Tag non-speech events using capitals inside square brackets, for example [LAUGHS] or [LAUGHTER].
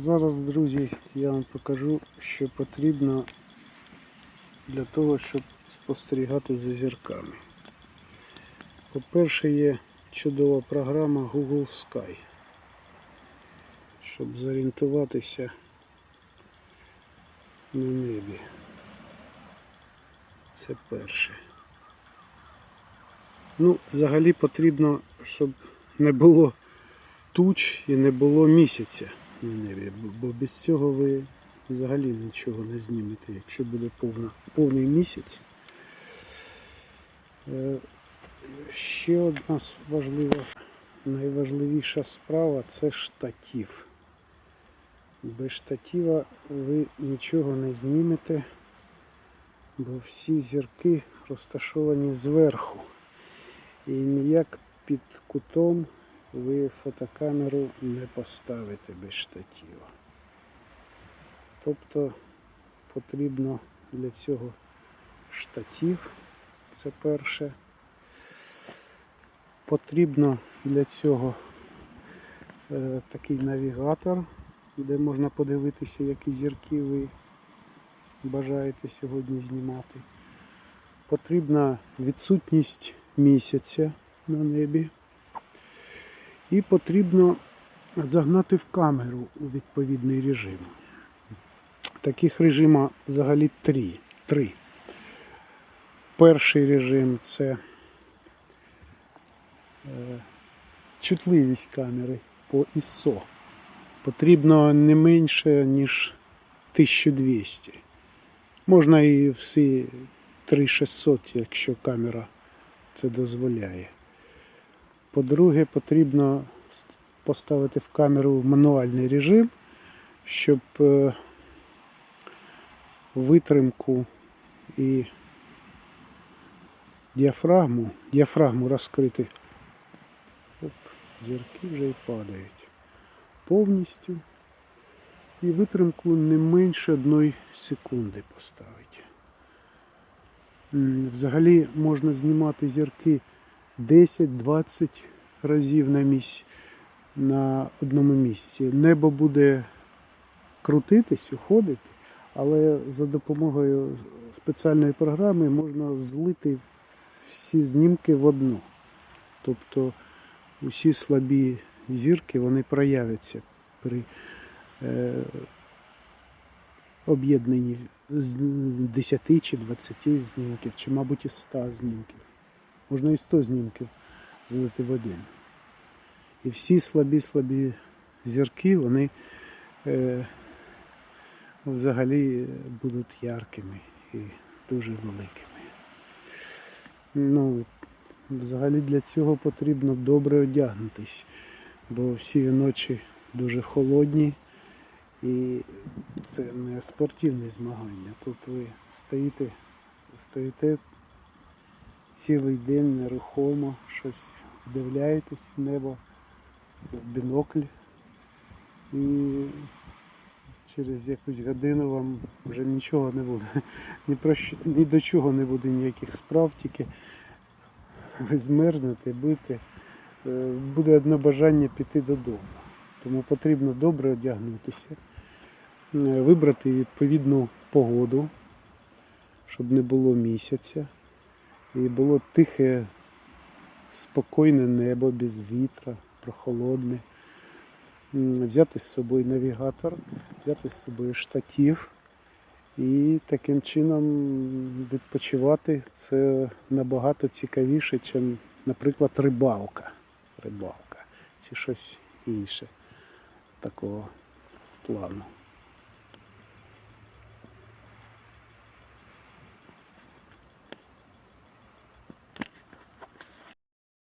Зараз, друзі, я вам покажу, що потрібно для того, щоб спостерігати за зірками. По-перше, є чудова програма Google Sky, щоб зорієнтуватися на небі. Це перше. Ну, взагалі потрібно, щоб не було туч і не було місяця на небі, бо- бо без цього ви взагалі нічого не знімете, якщо буде повна, повний місяць. Е, Ще одна важлива, найважливіша справа це штатів. Без штатива ви нічого не знімете, бо всі зірки розташовані зверху. І ніяк під кутом ви фотокамеру не поставите без штатива. Тобто потрібно для цього штатив, це перше. Потрібно для цього е, такий навігатор, де можна подивитися, які зірки ви бажаєте сьогодні знімати. Потрібна відсутність місяця на небі. І потрібно загнати в камеру у відповідний режим. Таких режимів взагалі три. три. Перший режим це е, чутливість камери по ISO. Потрібно не менше, ніж 1200. Можна і всі 3600, якщо камера це дозволяє. По-друге, потрібно поставити в камеру мануальний режим, щоб е, витримку і діафрагму, діафрагму розкрити. Оп, зірки вже і падають. Повністю. І витримку не менше одної секунди поставити. Взагалі можна знімати зірки 10-20 разів на місць на одному місці. Небо буде крутитись, уходити, але за допомогою спеціальної програми можна злити всі знімки в одну. Тобто усі слабі зірки вони проявляться при е, об'єднанні з 10 чи 20 знімків, чи, мабуть, із 100 знімків. Можна і 100 знімків злити в один. І всі слабі-слабі зірки, вони е, взагалі будуть яркими і дуже великими. Ну, взагалі для цього потрібно добре одягнутись, бо всі ночі дуже холодні. І це не спортивне змагання. Тут ви стоїте, стоїте цілий день нерухомо, щось вдивляєтесь в небо, в бінокль. І через якусь годину вам вже нічого не буде. [LAUGHS] Ні, про що, ні до чого не буде ніяких справ, тільки ви змерзнете, будете, е, буде одне бажання піти додому. Тому потрібно добре одягнутися, е, вибрати відповідну погоду, щоб не було місяця. І було тихе, спокійне небо без вітра, прохолодне. Взяти з собою навігатор, взяти з собою штатив і таким чином відпочивати це набагато цікавіше, ніж, наприклад, рибалка. Рибалка чи щось інше такого плану.